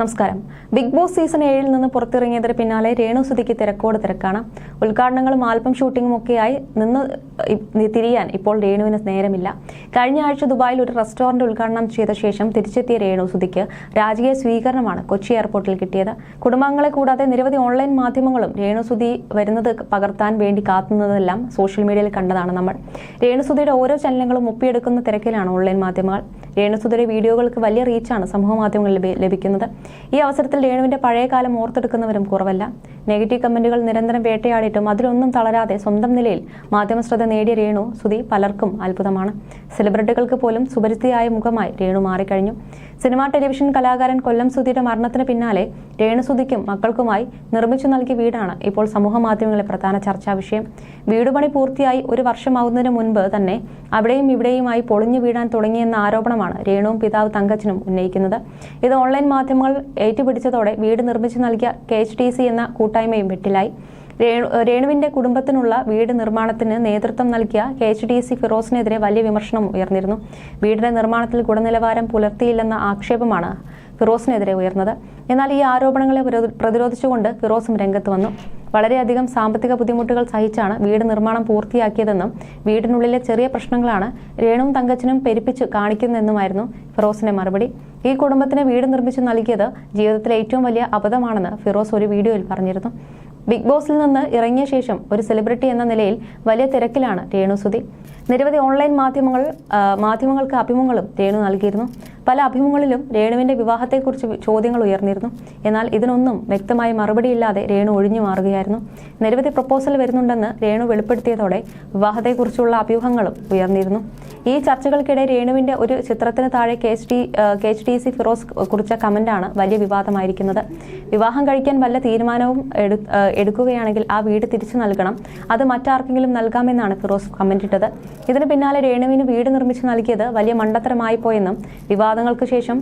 നമസ്കാരം. Big boss season ഏഴിൽ നിന്ന് പുറത്തിറങ്ങിയതിന് പിന്നാലെ രേണു സുധിക്ക് തിരക്കോട് തിരക്കാണ്. ഉദ്ഘാടനങ്ങളും ആൽബം ഷൂട്ടിങ്ങും ഒക്കെയായി നിന്ന് തിരിയാൻ ഇപ്പോൾ രേണുവിന് നേരമില്ല. കഴിഞ്ഞ ആഴ്ച ദുബായിൽ ഒരു റെസ്റ്റോറന്റ് ഉദ്ഘാടനം ചെയ്ത ശേഷം തിരിച്ചെത്തിയ രേണു സുധിക്ക് രാജകീയ സ്വീകരണമാണ് കൊച്ചി എയർപോർട്ടിൽ കിട്ടിയത്. കുടുംബങ്ങളെ കൂടാതെ നിരവധി ഓൺലൈൻ മാധ്യമങ്ങളും രേണു സുധി വരുന്നത് പകർത്താൻ വേണ്ടി കാത്തുന്നതെല്ലാം സോഷ്യൽ മീഡിയയിൽ കണ്ടതാണ് നമ്മൾ. രേണുസുധിയുടെ ഓരോ ചലനങ്ങളും ഒപ്പിയെടുക്കുന്ന തിരക്കിലാണ് ഓൺലൈൻ മാധ്യമങ്ങൾ. രേണുസുധിയുടെ വീഡിയോകൾക്ക് വലിയ റീച്ചാണ് സമൂഹ മാധ്യമങ്ങളിൽ ലഭിക്കുന്നത്. ഈ അവസരത്തിൽ രേണുവിന്റെ പഴയ കാലം ഓർത്തെടുക്കുന്നവരും കുറവല്ല. നെഗറ്റീവ് കമന്റുകൾ നിരന്തരം വേട്ടയാടിയിട്ടും അതിലൊന്നും തളരാതെ സ്വന്തം നിലയിൽ മാധ്യമ ശ്രദ്ധ നേടിയ രേണു സുധി പലർക്കും അത്ഭുതമാണ്. സെലിബ്രിറ്റികൾക്ക് പോലും സുപരിചിതയായ മുഖമായി രേണു മാറിക്കഴിഞ്ഞു. സിനിമാ ടെലിവിഷൻ കലാകാരൻ കൊല്ലം സുധിയുടെ മരണത്തിന് പിന്നാലെ രേണു സുധിക്കും മക്കൾക്കുമായി നിർമ്മിച്ചു നൽകിയ വീടാണ് ഇപ്പോൾ സമൂഹ മാധ്യമങ്ങളിലെ പ്രധാന ചർച്ചാ വിഷയം. വീടുപണി പൂർത്തിയായി ഒരു വർഷമാവുന്നതിന് മുൻപ് തന്നെ അവിടെയും ഇവിടെയുമായി പൊളിഞ്ഞു വീഴാൻ തുടങ്ങിയെന്ന ആരോപണമാണ് രേണുവും പിതാവ് തങ്കച്ചനും ഉന്നയിക്കുന്നത്. ഇത് ഓൺലൈൻ മാധ്യമങ്ങൾ ഏറ്റുപിടിച്ചതോടെ വീട് നിർമ്മിച്ചു നൽകിയ കെ എന്ന കൂട്ട കൂട്ടായ്മയും വെട്ടിലായി. രേണു രേണുവിന്റെ കുടുംബത്തിനുള്ള വീട് നിർമ്മാണത്തിന് നേതൃത്വം നൽകിയ കെ എച്ച് ഡി സി ഫിറോസിനെതിരെ വലിയ വിമർശനം ഉയർന്നിരുന്നു. വീടിന്റെ നിർമ്മാണത്തിൽ ഗുണനിലവാരം പുലർത്തിയില്ലെന്ന ആക്ഷേപമാണ് ഫിറോസിനെതിരെ ഉയർന്നത്. എന്നാൽ ഈ ആരോപണങ്ങളെ പ്രതിരോധിച്ചുകൊണ്ട് ഫിറോസും രംഗത്ത് വന്നു. വളരെയധികം സാമ്പത്തിക ബുദ്ധിമുട്ടുകൾ സഹിച്ചാണ് വീട് നിർമ്മാണം പൂർത്തിയാക്കിയതെന്നും വീടിനുള്ളിലെ ചെറിയ പ്രശ്നങ്ങളാണ് രേണുവും തങ്കച്ചനും പെരുപ്പിച്ച് കാണിക്കുന്നതെന്നുമായിരുന്നു ഫിറോസിന്റെ മറുപടി. ഈ കുടുംബത്തിന് വീട് നിർമ്മിച്ചു നൽകിയത് ജീവിതത്തിലെ ഏറ്റവും വലിയ അബദ്ധമാണെന്ന് ഫിറോസ് ഒരു വീഡിയോയിൽ പറഞ്ഞിരുന്നു. ബിഗ് ബോസിൽ നിന്ന് ഇറങ്ങിയ ശേഷം ഒരു സെലിബ്രിറ്റി എന്ന നിലയിൽ വലിയ തിരക്കിലാണ് രേണു സുധി. നിരവധി ഓൺലൈൻ മാധ്യമങ്ങൾ മാധ്യമങ്ങൾക്ക് അഭിമുഖങ്ങളും രേണു നൽകിയിരുന്നു. പല അഭിമുഖങ്ങളിലും രേണുവിന്റെ വിവാഹത്തെക്കുറിച്ച് ചോദ്യങ്ങൾ ഉയർന്നിരുന്നു. എന്നാൽ ഇതിനൊന്നും വ്യക്തമായ മറുപടിയില്ലാതെ രേണു ഒഴിഞ്ഞു മാറുകയായിരുന്നു. നിരവധി പ്രപ്പോസൽ വരുന്നുണ്ടെന്ന് രേണു വെളിപ്പെടുത്തിയതോടെ വിവാഹത്തെക്കുറിച്ചുള്ള അഭ്യൂഹങ്ങളും ഉയർന്നിരുന്നു. ഈ ചർച്ചകൾക്കിടെ രേണുവിന്റെ ഒരു ചിത്രത്തിന് താഴെ K H D K H D C Firoz കുറിച്ച കമന്റാണ് വലിയ വിവാദമായിരിക്കുന്നത്. വിവാഹം കഴിക്കാൻ വല്ല തീരുമാനവും എടു- എടുക്കുകയാണെങ്കിൽ ആ വീട് തിരിച്ചു നൽകണം. അത് മറ്റാർക്കെങ്കിലും നൽകാമെന്നാണ് ഫിറോസ് കമന്റിട്ടത്. ഇതിന് പിന്നാലെ രേണുവിന് വീട് നിർമ്മിച്ചു നൽകിയത് വലിയ മണ്ടത്തരമായി പോയെന്നും വിവാദങ്ങൾക്ക് ശേഷം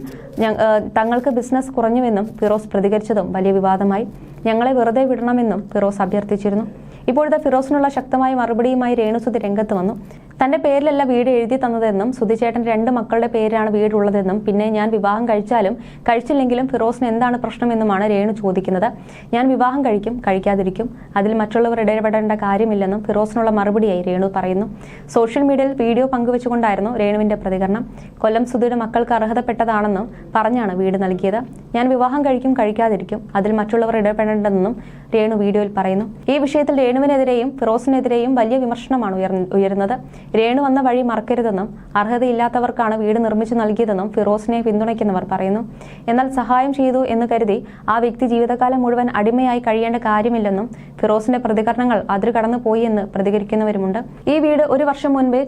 തങ്ങൾക്ക് ബിസിനസ് കുറഞ്ഞുവെന്നും ഫിറോസ് പ്രതികരിച്ചതും വലിയ വിവാദമായി. ഞങ്ങളെ വെറുതെ വിടണമെന്നും ഫിറോസ് അഭ്യർത്ഥിച്ചിരുന്നു. ഇപ്പോഴത്തെ ഫിറോസിനുള്ള ശക്തമായ മറുപടിയുമായി രേണുസുതി രംഗത്ത് വന്നു. തന്റെ പേരിലല്ല വീട് എഴുതി തന്നതെന്നും സുധിചേട്ടൻ രണ്ട് മക്കളുടെ പേരിലാണ് വീടുള്ളതെന്നും പിന്നെ ഞാൻ വിവാഹം കഴിച്ചാലും കഴിച്ചില്ലെങ്കിലും ഫിറോസിന് എന്താണ് പ്രശ്നമെന്നുമാണ് രേണു ചോദിക്കുന്നത്. ഞാൻ വിവാഹം കഴിക്കും കഴിക്കാതിരിക്കും. അതിൽ മറ്റുള്ളവർ ഇടപെടേണ്ട കാര്യമില്ലെന്നും ഫിറോസിനുള്ള മറുപടിയായി രേണു പറയുന്നു. സോഷ്യൽ മീഡിയയിൽ വീഡിയോ പങ്കുവച്ചുകൊണ്ടായിരുന്നു രേണുവിന്റെ പ്രതികരണം. കൊല്ലം സുധിയുടെ മക്കൾക്ക് അർഹതപ്പെട്ടതാണെന്നും പറഞ്ഞാണ് വീട് നൽകിയത്. ഞാൻ വിവാഹം കഴിക്കും കഴിക്കാതിരിക്കും. അതിൽ മറ്റുള്ളവർ ഇടപെടേണ്ടെന്നും രേണു വീഡിയോയിൽ പറയുന്നു. ഈ വിഷയത്തിൽ രേണുവിനെതിരെയും ഫിറോസിനെതിരെയും വലിയ വിമർശനമാണ് ഉയർന്നു ഉയരുന്നത്. രേണു വന്ന വഴി മറക്കരുതെന്നും അർഹതയില്ലാത്തവർക്കാണ് വീട് നിർമ്മിച്ചു നൽകിയതെന്നും ഫിറോസിനെ പിന്തുണയ്ക്കുന്നവർ പറയുന്നു. എന്നാൽ സഹായം ചെയ്തു എന്ന് കരുതി ആ വ്യക്തി ജീവിതകാലം മുഴുവൻ അടിമയായി കഴിയേണ്ട കാര്യമില്ലെന്നും ഫിറോസിന്റെ പ്രതികരണങ്ങൾ അതിരുകടന്നു പോയി എന്ന് പ്രതികരിക്കുന്നവരുമുണ്ട്. ഈ വീട് ഒരു വർഷം മുൻപേ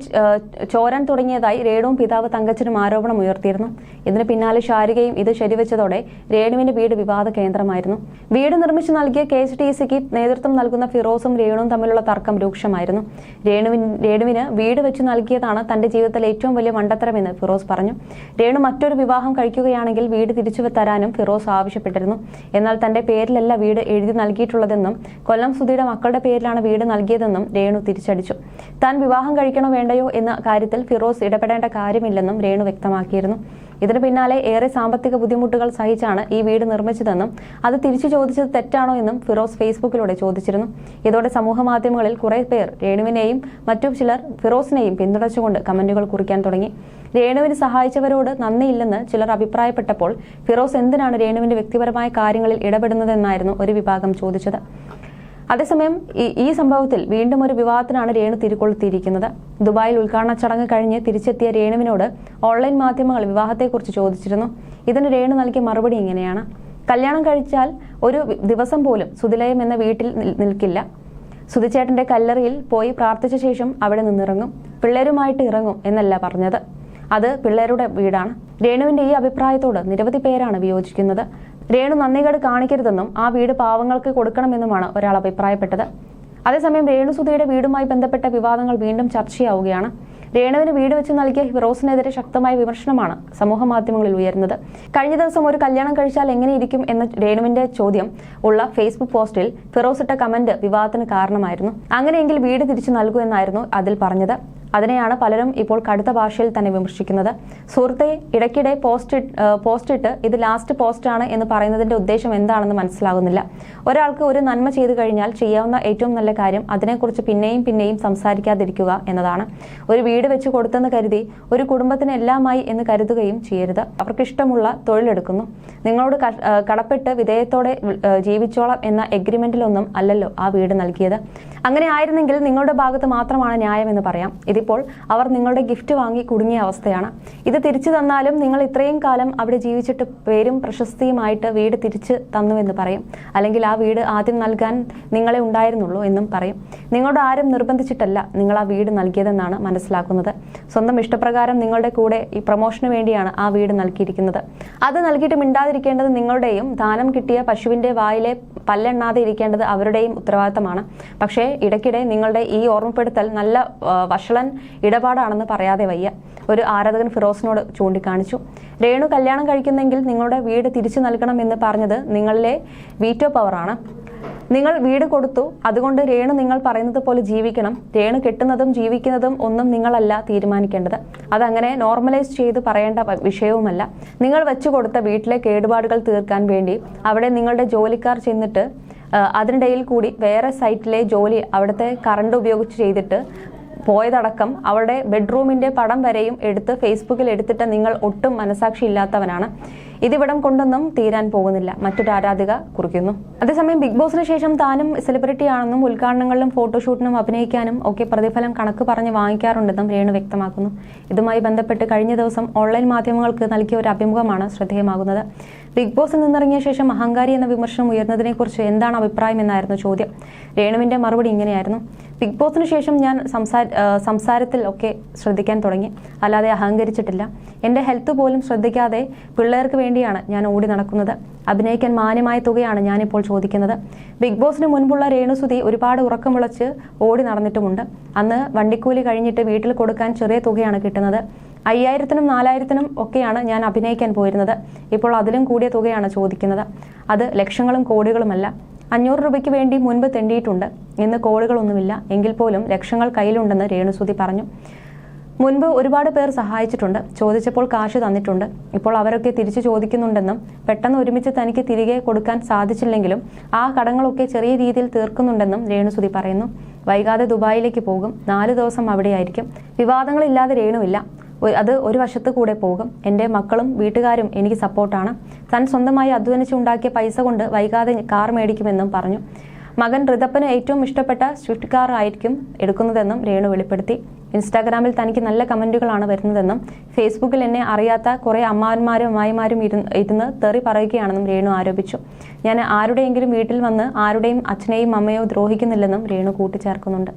ചോരാൻ തുടങ്ങിയതായി രേണുവും പിതാവ് തങ്കച്ചനും ആരോപണം ഉയർത്തിയിരുന്നു. ഇതിന് പിന്നാലെ ശാരികയും ഇത് ശരിവെച്ചതോടെ രേണുവിന്റെ വീട് വിവാദ കേന്ദ്രമായിരുന്നു. വീട് നിർമ്മിച്ചു നൽകിയ കെ എച്ച് ടി സിക്ക് നേതൃത്വം നൽകുന്ന ഫിറോസും രേണുവും തമ്മിലുള്ള തർക്കം രൂക്ഷമായിരുന്നു. രേണുവിൻ രേണുവിന് വീട് വെച്ച് നൽകിയതാണ് തന്റെ ജീവിതത്തിലെ ഏറ്റവും വലിയ മണ്ടത്തരമെന്ന് ഫിറോസ് പറഞ്ഞു. രേണു മറ്റൊരു വിവാഹം കഴിക്കുകയാണെങ്കിൽ വീട് തിരിച്ചു തരാനും ഫിറോസ് ആവശ്യപ്പെട്ടിരുന്നു. എന്നാൽ തന്റെ പേരിലല്ല വീട് എഴുതി നൽകിയിട്ടുള്ളതെന്നും കൊല്ലം സുധിയുടെ മക്കളുടെ പേരിലാണ് വീട് നൽകിയതെന്നും രേണു തിരിച്ചടിച്ചു. താൻ വിവാഹം കഴിക്കണോ വേണ്ടയോ എന്ന കാര്യത്തിൽ ഫിറോസ് ഇടപെടേണ്ട കാര്യമില്ലെന്നും രേണു വ്യക്തമാക്കിയിരുന്നു. ഇതിന് പിന്നാലെ ഏറെ സാമ്പത്തിക ബുദ്ധിമുട്ടുകൾ സഹിച്ചാണ് ഈ വീട് നിർമ്മിച്ചതെന്നും അത് തിരിച്ചു ചോദിച്ചത് തെറ്റാണോ എന്നും ഫിറോസ് ഫേസ്ബുക്കിലൂടെ ചോദിച്ചിരുന്നു. ഇതോടെ സമൂഹ മാധ്യമങ്ങളിൽ കുറെ പേർ രേണുവിനെയും മറ്റു ചിലർ ഫിറോസിനെയും പിന്തുണച്ചുകൊണ്ട് കമന്റുകൾ കുറിക്കാൻ തുടങ്ങി. രേണുവിന് സഹായിച്ചവരോട് നന്ദിയില്ലെന്ന് ചിലർ അഭിപ്രായപ്പെട്ടപ്പോൾ ഫിറോസ് എന്തിനാണ് രേണുവിന്റെ വ്യക്തിപരമായ കാര്യങ്ങളിൽ ഇടപെടുന്നതെന്നായിരുന്നു ഒരു വിഭാഗം ചോദിച്ചത്. അതേസമയം ഈ- സംഭവത്തിൽ വീണ്ടും ഒരു വിവാദത്തിനാണ് രേണു തിരികൊളുത്തിയിരിക്കുന്നത്. ദുബായിൽ ഉദ്ഘാടന ചടങ്ങ് കഴിഞ്ഞ് തിരിച്ചെത്തിയ രേണുവിനോട് ഓൺലൈൻ മാധ്യമങ്ങൾ വിവാഹത്തെക്കുറിച്ച് ചോദിച്ചിരുന്നു. ഇതിന് രേണു നൽകിയ മറുപടി ഇങ്ങനെയാണ്. കല്യാണം കഴിച്ചാൽ ഒരു ദിവസം പോലും സുതിലയം എന്ന വീട്ടിൽ നിൽക്കില്ല. സുതിച്ചേട്ടന്റെ കല്ലറിയിൽ പോയി പ്രാർത്ഥിച്ച ശേഷം അവിടെ നിന്നിറങ്ങും. പിള്ളേരുമായിട്ട് ഇറങ്ങും എന്നല്ല പറഞ്ഞത്. അത് പിള്ളേരുടെ വീടാണ്. രേണുവിന്റെ ഈ അഭിപ്രായത്തോട് നിരവധി പേരാണ് വിയോജിക്കുന്നത്. രേണു നന്ദികേട് കാണിക്കരുതെന്നും ആ വീട് പാവങ്ങൾക്ക് കൊടുക്കണമെന്നുമാണ് ഒരാൾ അഭിപ്രായപ്പെട്ടത്. അതേസമയം രേണുസുധയുടെ വീടുമായി ബന്ധപ്പെട്ട വിവാദങ്ങൾ വീണ്ടും ചർച്ചയാവുകയാണ്. രേണുവിന് വീട് വെച്ച് നൽകിയ ഫിറോസിനെതിരെ ശക്തമായ വിമർശനമാണ് സമൂഹ മാധ്യമങ്ങളിൽ ഉയരുന്നത്. കഴിഞ്ഞ ദിവസം ഒരു കല്യാണം കഴിച്ചാൽ എങ്ങനെയിരിക്കും എന്ന രേണുവിന്റെ ചോദ്യം ഉള്ള ഫേസ്ബുക്ക് പോസ്റ്റിൽ ഫിറോസ് ഇട്ട കമന്റ് വിവാദത്തിന് കാരണമായിരുന്നു. അങ്ങനെയെങ്കിൽ വീട് തിരിച്ചു നൽകൂ എന്നായിരുന്നു അതിൽ പറഞ്ഞത്. അതിനെയാണ് പലരും ഇപ്പോൾ കടുത്ത ഭാഷയിൽ തന്നെ വിമർശിക്കുന്നത്. സുഹൃത്തെ ഇടയ്ക്കിടെ പോസ്റ്റ് പോസ്റ്റ് ഇട്ട് ഇത് ലാസ്റ്റ് പോസ്റ്റ് ആണ് എന്ന് പറയുന്നതിന്റെ ഉദ്ദേശം എന്താണെന്ന് മനസ്സിലാകുന്നില്ല. ഒരാൾക്ക് ഒരു നന്മ ചെയ്തു കഴിഞ്ഞാൽ ചെയ്യാവുന്ന ഏറ്റവും നല്ല കാര്യം അതിനെക്കുറിച്ച് പിന്നെയും പിന്നെയും സംസാരിക്കാതിരിക്കുക എന്നതാണ്. ഒരു വീട് വെച്ച് കൊടുത്തെന്ന് കരുതി ഒരു കുടുംബത്തിന് എല്ലാമായി എന്ന് കരുതുകയും ചെയ്യരുത്. അവർക്കിഷ്ടമുള്ള തൊഴിലെടുക്കുന്നു നിങ്ങളോട് കടപ്പെട്ട് വിധേയത്തോടെ ജീവിച്ചോളാം എന്ന എഗ്രിമെന്റിലൊന്നും അല്ലല്ലോ ആ വീട് നൽകിയത്. അങ്ങനെ ആയിരുന്നെങ്കിൽ നിങ്ങളുടെ ഭാഗത്ത് മാത്രമാണ് ന്യായം എന്ന് പറയാം. ഇതിപ്പോൾ അവർ നിങ്ങളുടെ ഗിഫ്റ്റ് വാങ്ങി കുടുങ്ങിയ അവസ്ഥയാണ്. ഇത് തിരിച്ചു തന്നാലും നിങ്ങൾ ഇത്രയും കാലം അവിടെ ജീവിച്ചിട്ട് പേരും പ്രശസ്തിയുമായിട്ട് വീട് തിരിച്ച് തന്നുവെന്ന് പറയും. അല്ലെങ്കിൽ ആ വീട് ആദ്യം നൽകാൻ നിങ്ങളെ ഉണ്ടായിരുന്നുള്ളൂ എന്നും പറയും. നിങ്ങളോട് ആരും നിർബന്ധിച്ചിട്ടല്ല നിങ്ങൾ ആ വീട് നൽകിയതെന്നാണ് മനസ്സിലാക്കുന്നത്. സ്വന്തം ഇഷ്ടപ്രകാരം നിങ്ങളുടെ കൂടെ ഈ പ്രൊമോഷന് വേണ്ടിയാണ് ആ വീട് നൽകിയിരിക്കുന്നത്. അത് നൽകിയിട്ട് മിണ്ടാതിരിക്കേണ്ടത് നിങ്ങളുടെയും. ദാനം കിട്ടിയ പശുവിന്റെ വായിലെ പല്ലെണ്ണാതെ ഇരിക്കേണ്ടത് അവരുടെയും ഉത്തരവാദിത്തമാണ്. പക്ഷേ ഇടയ്ക്കിടെ നിങ്ങളുടെ ഈ ഓർമ്മപ്പെടുത്തൽ നല്ല വഷളൻ ഇടപാടാണെന്ന് പറയാതെ വയ്യ. ഒരു ആരാധകൻ ഫിറോസിനോട് ചൂണ്ടിക്കാണിച്ചു. രേണു കല്യാണം കഴിക്കുന്നെങ്കിൽ നിങ്ങളുടെ വീട് തിരിച്ചു നൽകണമെന്ന് പറഞ്ഞത് നിങ്ങളിലെ വീറ്റോ പവറാണ്. നിങ്ങൾ വീട് കൊടുത്തു. അതുകൊണ്ട് രേണു നിങ്ങൾ പറയുന്നത് പോലെ ജീവിക്കണം. രേണു കെട്ടുന്നതും ജീവിക്കുന്നതും ഒന്നും നിങ്ങളല്ല തീരുമാനിക്കേണ്ടത്. അതങ്ങനെ നോർമലൈസ് ചെയ്ത് പറയേണ്ട വിഷയവുമല്ല. നിങ്ങൾ വെച്ചു കൊടുത്ത വീട്ടിലെ കേടുപാടുകൾ തീർക്കാൻ വേണ്ടി അവിടെ നിങ്ങളുടെ ജോലിക്കാർ ചെന്നിട്ട് അതിനിടയിൽ കൂടി വേറെ സൈറ്റിലെ ജോലി അവിടുത്തെ കറണ്ട് ഉപയോഗിച്ച് ചെയ്തിട്ട് പോയതടക്കം അവരുടെ ബെഡ്റൂമിന്റെ പടം വരെയും എടുത്ത് ഫേസ്ബുക്കിൽ എടുത്തിട്ട് നിങ്ങൾ ഒട്ടും മനസാക്ഷി ഇല്ലാത്തവനാണ് ഇതിവിടം കൊണ്ടൊന്നും തീരാൻ പോകുന്നില്ല. മറ്റൊരു ആരാധിക കുറിക്കുന്നു. അതേസമയം ബിഗ് ബോസിന് ശേഷം താനും സെലിബ്രിറ്റി ആണെന്നും ഉദ്ഘാടനങ്ങളിലും ഫോട്ടോഷൂട്ടിനും അഭിനയിക്കാനും ഒക്കെ പ്രതിഫലം കണക്ക് പറഞ്ഞ് വാങ്ങിക്കാറുണ്ടെന്നും രേണു വ്യക്തമാക്കുന്നു. ഇതുമായി ബന്ധപ്പെട്ട് കഴിഞ്ഞ ദിവസം ഓൺലൈൻ മാധ്യമങ്ങൾക്ക് നൽകിയ ഒരു അഭിമുഖമാണ് ശ്രദ്ധേയമാകുന്നത്. ബിഗ് ബോസിൽ നിന്നിറങ്ങിയ ശേഷം അഹങ്കാരി എന്ന വിമർശനം ഉയർന്നതിനെക്കുറിച്ച് എന്താണ് അഭിപ്രായം എന്നായിരുന്നു ചോദ്യം. രേണുവിന്റെ മറുപടി ഇങ്ങനെയായിരുന്നു. ബിഗ് ബോസിന് ശേഷം ഞാൻ സംസാര സംസാരത്തിൽ ഒക്കെ ശ്രദ്ധിക്കാൻ തുടങ്ങി. അല്ലാതെ അഹങ്കരിച്ചിട്ടില്ല. എന്റെ ഹെൽത്ത് പോലും ശ്രദ്ധിക്കാതെ പിള്ളേർക്ക് വേണ്ടിയാണ് ഞാൻ ഓടി നടക്കുന്നത്. അഭിനയിക്കാൻ മാന്യമായ തുകയാണ് ഞാനിപ്പോൾ ചോദിക്കുന്നത്. ബിഗ് ബോസിന് മുൻപുള്ള രേണുസുതി ഒരുപാട് ഉറക്കം വിളച്ച് ഓടി നടന്നിട്ടുമുണ്ട്. അന്ന് വണ്ടിക്കൂലി കഴിഞ്ഞിട്ട് വീട്ടിൽ കൊടുക്കാൻ ചെറിയ തുകയാണ് കിട്ടുന്നത്. അയ്യായിരത്തിനും നാലായിരത്തിനും ഒക്കെയാണ് ഞാൻ അഭിനയിക്കാൻ പോയിരുന്നത്. ഇപ്പോൾ അതിലും കൂടിയ തുകയാണ് ചോദിക്കുന്നത്. അത് ലക്ഷങ്ങളും കോടികളുമല്ല. അഞ്ഞൂറ് രൂപയ്ക്ക് വേണ്ടി മുൻപ് തെണ്ടിയിട്ടുണ്ട്. ഇന്ന് കോടികളൊന്നുമില്ല. എങ്കിൽ പോലും ലക്ഷങ്ങൾ കയ്യിലുണ്ടെന്ന് രേണുസുതി പറഞ്ഞു. മുൻപ് ഒരുപാട് പേർ സഹായിച്ചിട്ടുണ്ട്. ചോദിച്ചപ്പോൾ കാശ് തന്നിട്ടുണ്ട്. ഇപ്പോൾ അവരൊക്കെ തിരിച്ചു ചോദിക്കുന്നുണ്ടെന്നും പെട്ടെന്ന് ഒരുമിച്ച് തനിക്ക് തിരികെ കൊടുക്കാൻ സാധിച്ചില്ലെങ്കിലും ആ കടങ്ങളൊക്കെ ചെറിയ രീതിയിൽ തീർക്കുന്നുണ്ടെന്നും രേണുസുതി പറയുന്നു. വൈകാതെ ദുബായിലേക്ക് പോകും. നാല് ദിവസം അവിടെയായിരിക്കും. വിവാദങ്ങളില്ലാതെ രേണുവില്ല. അത് ഒരു വശത്ത് കൂടെ പോകും. എന്റെ മക്കളും വീട്ടുകാരും എനിക്ക് സപ്പോർട്ടാണ്. താൻ സ്വന്തമായി അധ്വാനിച്ചുണ്ടാക്കിയ പൈസ കൊണ്ട് വൈകാതെ കാർ മേടിക്കുമെന്നും പറഞ്ഞു. മകൻ ഋതപ്പന് ഏറ്റവും ഇഷ്ടപ്പെട്ട സ്വിഫ്റ്റ് കാർ ആയിരിക്കും എടുക്കുന്നതെന്നും രേണു വെളിപ്പെടുത്തി. ഇൻസ്റ്റാഗ്രാമിൽ തനിക്ക് നല്ല കമന്റുകളാണ് വരുന്നതെന്നും ഫേസ്ബുക്കിൽ എന്നെ അറിയാത്ത കുറേ അമ്മാവന്മാരും അമ്മായിമാരും ഇരുന്ന് തെറി പറയുകയാണെന്നും രേണു ആരോപിച്ചു. ഞാൻ ആരുടെയെങ്കിലും വീട്ടിൽ വന്ന് ആരുടെയും അച്ഛനെയും അമ്മയോ ദ്രോഹിക്കുന്നില്ലെന്നും രേണു കൂട്ടിച്ചേർക്കുന്നുണ്ട്.